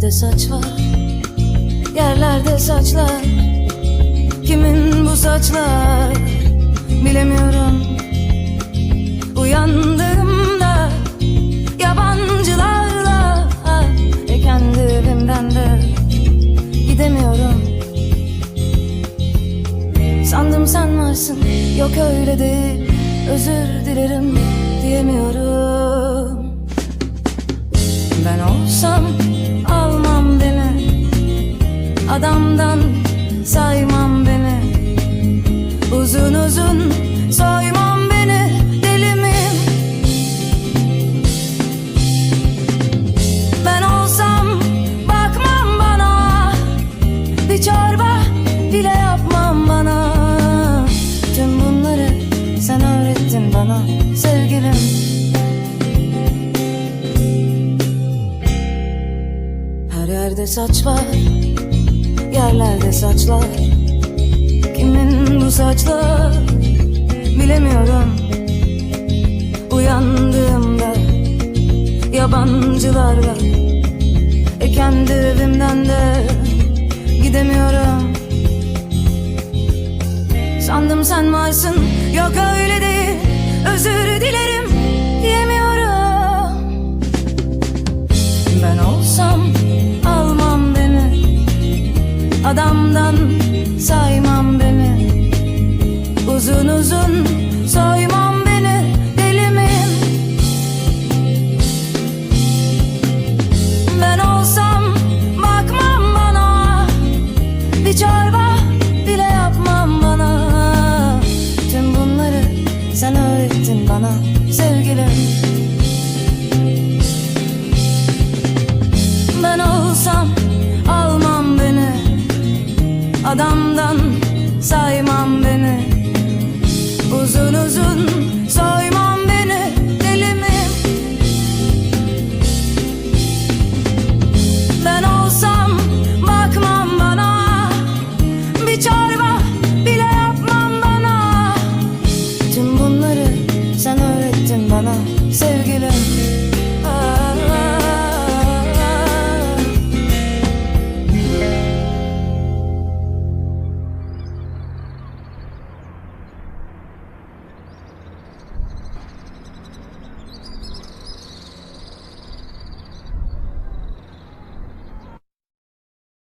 Yerlerde saç var Yerlerde saçlar. Kimin bu saçlar? Bilemiyorum. Uyandığımda Yabancılarla Ve kendi evimden de Gidemiyorum. Sandım sen varsın Yok öyle değil. Özür dilerim diyemiyorum Adamdan saymam beni. Uzun uzun soymam beni Deli miyim? Ben olsam bakmam bana. Bir çorba bile yapmam bana. Tüm bunları sen öğrettin bana sevgilim. Her yerde saç var Yerlerde saçlar. Kimin bu saçlar? Bilemiyorum. Uyandığımda Yabancılarla E kendi evimden de Gidemiyorum. Sandım sen varsın. Yok öyle değil. Özür dilerim. Diyemiyorum Ben olsam Adamdan saymam beni. Uzun uzun soymam Uzun uzun